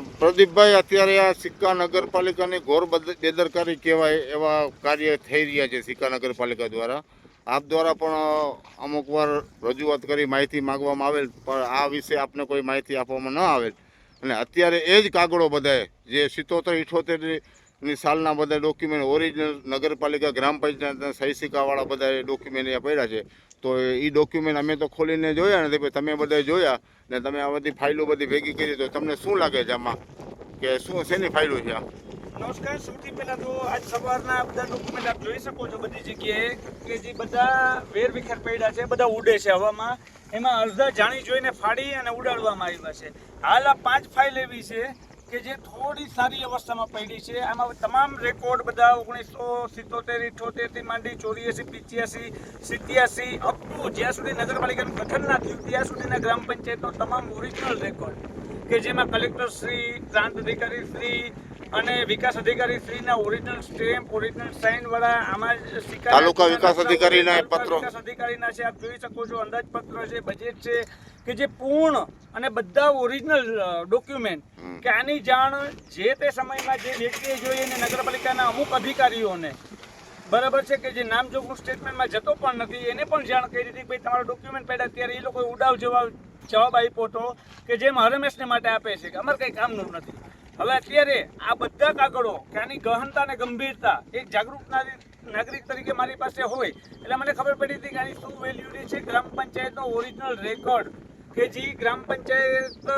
પ્રદીપભાઈ અત્યારે આ સિક્કા નગરપાલિકાની ઘોર બદ- બેદરકારી કહેવાય એવા કાર્ય થઈ રહ્યા છે સિક્કા નગરપાલિકા દ્વારા. આપ દ્વારા પણ અમુક વાર રજૂઆત કરી, માહિતી માંગવામાં આવેલ, પણ આ વિશે આપને કોઈ માહિતી આપવામાં ન આવેલ. અને અત્યારે એ જ કાગળો બધાએ જે સિત્તોતેર, ઇઠોતેરની સાલના બધા ડોક્યુમેન્ટ ઓરિજિનલ નગરપાલિકા, ગ્રામ પંચાયતના સહી સિક્કાવાળા બધા ડોક્યુમેન્ટ અહીંયા પડ્યા છે. તો એ ડોક્યુમેન્ટ અમે તો ખોલીને જોયા નથી પણ તમે બધા જોયા ને તમે આ બધી ફાઇલો બધી ભેગી કરી તો તમને શું લાગે છે આમાં? કે શું, શેની ફાઇલો છે આ? નમસ્કાર, સૌથી પહેલા તો આજ સવારના બધા ડોક્યુમેન્ટ આપ જોઈ શકો છો બધી જગ્યાએ કે જે બધા વેર વિખેર પડ્યા છે, બધા ઉડે છે હવામાં. એમાં અડધા જાણી જોઈને ફાડી અને ઉડાડવામાં આવ્યા છે. હાલ આ પાંચ ફાઇલ એવી છે કે જે થોડી સારી અવસ્થામાં પડી છે. આમાં તમામ રેકોર્ડ બધા ઓગણીસો સિત્તોતેર ઇઠોતેરથી માંડી ચોર્યાસી, પિચ્યાસી, સિત્યાસી અપ ટુ જ્યાં સુધી નગરપાલિકાનું ગઠન ના થયું, ત્યાં સુધીના ગ્રામ પંચાયતનો તમામ ઓરિજિનલ રેકોર્ડ કે જેમાં કલેક્ટર શ્રી, પ્રાંત અધિકારી શ્રી અને વિકાસ અધિકારી શ્રીના ઓરિજિનલ સ્ટેમ્પ ઓરિજિનલ સાઇન વાળા આમાં તાલુકા વિકાસ અધિકારીના પત્રો. વિકાસ અધિકારીના છે આપ જોઈ શકો છો અંદાજપત્ર છે બજેટ છે કે જે પૂર્ણ અને બધા ઓરિજિનલ ડોક્યુમેન્ટ કે આની જાણ જે તે સમયમાં જે વ્યક્તિએ જોઈએ અને નગરપાલિકાના અમુક અધિકારીઓને બરાબર છે કે જે નામજોગનું સ્ટેટમેન્ટમાં જતો પણ નથી એને પણ જાણ કરી હતી ભાઈ તમારો ડોક્યુમેન્ટ પડ્યા ત્યારે એ લોકોએ ઉડાવ જવાબ જવાબ આપ્યો હતો કે જેમ હરમેશને માટે આપે છે કે અમારે કંઈ કામનું નથી. હવે અત્યારે આ બધા કાગળો કે આની ગહનતા અને ગંભીરતા એક જાગૃત નાગરિક- તરીકે મારી પાસે હોય. એટલે મને ખબર પડી હતી કે આની શું વેલ્યુ છે ગ્રામ પંચાયતનો ઓરિજિનલ રેકોર્ડ કે જે ગ્રામ પંચાયત,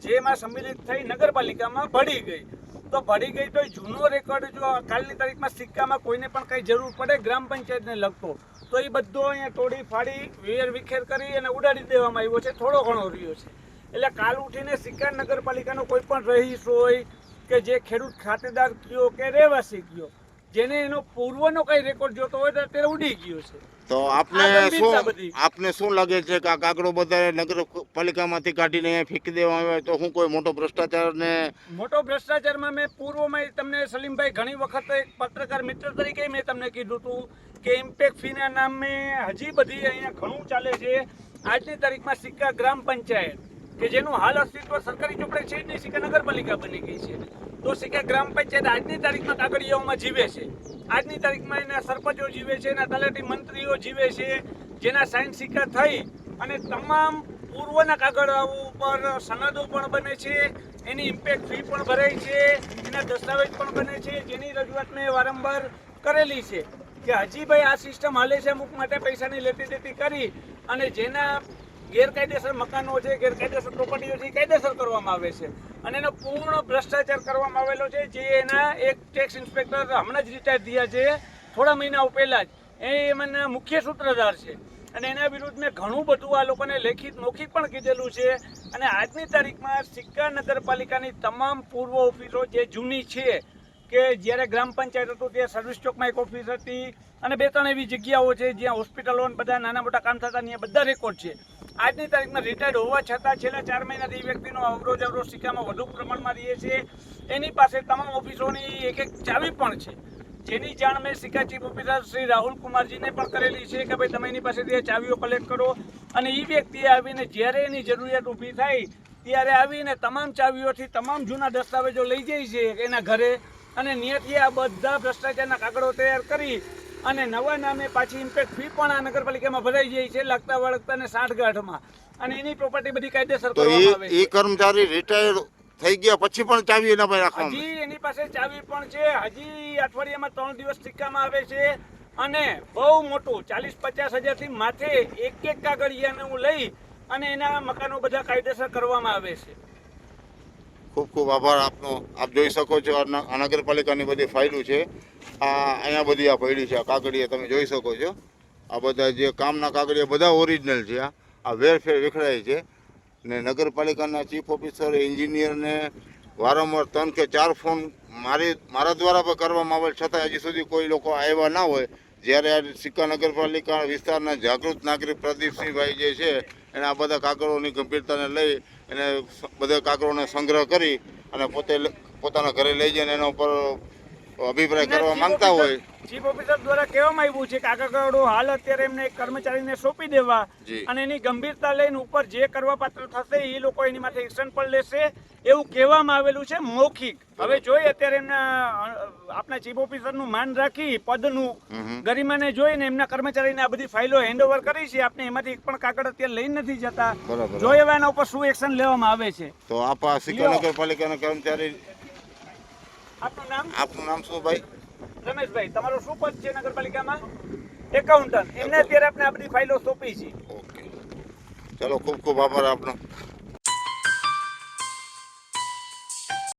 જેમાં સંમિલિત થઈ નગરપાલિકામાં ભળી ગઈ. તો ભળી ગઈ તો જૂનો રેકોર્ડ જો કાલની તારીખમાં સિક્કામાં કોઈને પણ કંઈ જરૂર પડે ગ્રામ પંચાયતને લગતો. તો એ બધો અહીંયા તોડી ફાડી વેર વિખેર કરી અને ઉડાડી દેવામાં આવ્યો છે. થોડો ઘણો રહ્યો છે. એટલે કાલ ઉઠીને સિક્કા નગરપાલિકાનો કોઈ પણ રહીશ હોય કે જે ખેડૂત ખાતેદાર કયો કે રહેવાસી કયો જેને એનો પૂર્વનો કઈ રેકોર્ડ જોતો હોય તો અત્યારે ઉડી ગયો છે. તો આપને શું આપને શું લાગે છે કે આ કાગળો બધા નગરપાલિકામાંથી કાઢીને અહીંયા ફેંકી દેવામાં આવે તો શું કોઈ મોટો ભ્રષ્ટાચાર ને મોટો ભ્રષ્ટાચારમાં મેં પૂર્વમાં તમને સલીમભાઈ ઘણી વખત એક પત્રકાર મિત્ર તરીકે મેં તમને કીધું હતું કે ઇમ્પેક્ટ ફીના નામે હજી બધી અહીંયા ઘણું ચાલે છે. આજની તારીખમાં સિક્કા ગ્રામ પંચાયત કે જેનું હાલ અસ્તિત્વ સરકારી ચોપડે છે જ નહીં, સિક્કા નગરપાલિકા બની ગઈ છે. તો સિક્કા ગ્રામ પંચાયત આજની તારીખમાં કાગળિયાઓમાં જીવે છે. આજની તારીખમાં એના સરપંચો જીવે છે, એના તલાટી મંત્રીઓ જીવે છે, જેના સાઇન સિક્કા થઈ અને તમામ પૂર્વના કાગળાઓ ઉપર સનદો પણ બને છે, એની ઇમ્પેક્ટ ફી પણ ભરાય છે, એના દસ્તાવેજ પણ બને છે, જેની રજૂઆત મેં વારંવાર કરેલી છે કે હજી ભાઈ આ સિસ્ટમ હાલે છે, અમુક માટે પૈસાની લેતી દેતી કરી અને જેના ગેરકાયદેસર મકાનો છે, ગેરકાયદેસર પ્રોપર્ટીઓ છે કાયદેસર કરવામાં આવે છે. અને એનો પૂર્ણ ભ્રષ્ટાચાર કરવામાં આવેલો છે, જે એના એક ટેક્સ ઇન્સ્પેક્ટર હમણાં જ રિટાયર થયા છે, થોડા મહિનાઓ પહેલાં જ. એ એમના મુખ્ય સૂત્રધાર છે. અને એના વિરુદ્ધ મેં ઘણું બધું આ લોકોને લેખિત મૌખિક પણ કીધેલું છે. અને આજની તારીખમાં સિક્કા નગરપાલિકાની તમામ પૂર્વ ઓફિસો જે જૂની છે કે જ્યારે ગ્રામ પંચાયત હતું ત્યાં સર્વિસ ચોકમાં એક ઓફિસ હતી અને બે ત્રણ એવી જગ્યાઓ છે જ્યાં હોસ્પિટલો અને બધા નાના મોટા કામ થતા ત્યાં બધા રેકોર્ડ છે. આજની તારીખમાં રિટાયર્ડ હોવા છતાં છેલ્લા ચાર મહિનાથી એ વ્યક્તિનો અવરોજ અવરોજ સિક્કામાં વધુ પ્રમાણમાં રહીએ છીએ એની પાસે તમામ ઓફિસોની એક એક ચાવી પણ છે. જેની જાણ મેં સિક્કા ચીફ ઓફિસર શ્રી રાહુલ કુમારજીને પણ કરેલી છે કે ભાઈ તમે એની પાસેથી આ ચાવીઓ કલેક્ટ કરો. અને એ વ્યક્તિએ આવીને જ્યારે એની જરૂરિયાત ઊભી થાય, ત્યારે આવીને તમામ ચાવીઓથી તમામ જૂના દસ્તાવેજો લઈ જાય છે એના ઘરે. અને નિયતથી આ બધા ભ્રષ્ટાચારના કાગળો તૈયાર કરી અને નવા નામે પાછી ઇમ્પેક્ટ ફી પણ આ નગરપાલિકામાં ભરાઈ જાય છે લાગતા વળગતા ને સાઠગાંઠમાં. અને એની પ્રોપર્ટી બધી કાયદેસર કરવામાં આવે એ કર્મચારી રિટાયર થઈ ગયા પછી પણ ચાવી એના પાસે રાખવામાં હજી એની પાસે ચાવી પણ છે. હજી અઠવાડિયામાં ત્રણ દિવસ સિક્કામાં આવે છે. અને બહુ મોટું ચાલીસ પચાસ હજારથી માથે એક એક કાગળિયાને હું લઈ અને એના મકાનો બધા કાયદેસર કરવામાં આવે છે. ખૂબ ખૂબ આભાર આપનો. આપ જોઈ શકો છો આ નગરપાલિકાની બધી ફાઇલો છે. આ અહીંયા બધી આ પડી છે, આ કાગળિયા તમે જોઈ શકો છો. આ બધા જે કામના કાગળિયા બધા ઓરિજિનલ છે, આ. આ વેરફેર વિખરાય છે. ને નગરપાલિકાના ચીફ ઓફિસર એન્જિનિયરને વારંવાર ત્રણ કે ચાર ફોન મારી, મારા દ્વારા પણ કરવામાં આવેલ, છતાં હજી સુધી કોઈ લોકો આવ્યા ના હોય. જ્યારે આ સિક્કા નગરપાલિકા વિસ્તારના જાગૃત નાગરિક પ્રદીપસિંહભાઈ જે છે, એને આ બધા કાગળોની ગંભીરતાને લઈ એને બધા કાંકરોને સંગ્રહ કરી અને પોતે પોતાના ઘરે લઈ જઈને એના ઉપર અભિપ્રાય કરવા માંગતા હોય. ચીફ ઓફિસર દ્વારા કહેવામાં આવ્યું છે કે કાગળો હાલ અત્યારે એમને એક કર્મચારીને સોંપી દેવા અને એની ગંભીરતા લઈને ઉપર જે કરવા પાત્ર થશે એ લોકો એની માટે એક્શન પણ લેશે એવું કહેવામાં આવેલું છે મૌખિક. હવે જોઈએ અત્યારે એમના આપણા ચીફ ઓફિસરનું માન રાખી પદનું. ગરિમાને જોઈને એમના કર્મચારીને આ બધી ફાઇલો હેન્ડઓવર કરી છે. આપણે એમાંથી એક પણ કાગળ અત્યારે લઈ નથી જતા. જોઈએ એના ઉપર શું એક્શન લેવામાં આવે છે. તો આપ નગરપાલિકાના કર્મચારી આપનું નામ? આપનું નામ શું ભાઈ? રમેશભાઈ તમારો શું પદ છે નગરપાલિકામાં? એકાઉન્ટન્ટ એમને અત્યારે આપણે આ બધી ફાઇલો સોંપી છે. ઓકે. ચલો ખૂબ ખૂબ આભાર આપનો.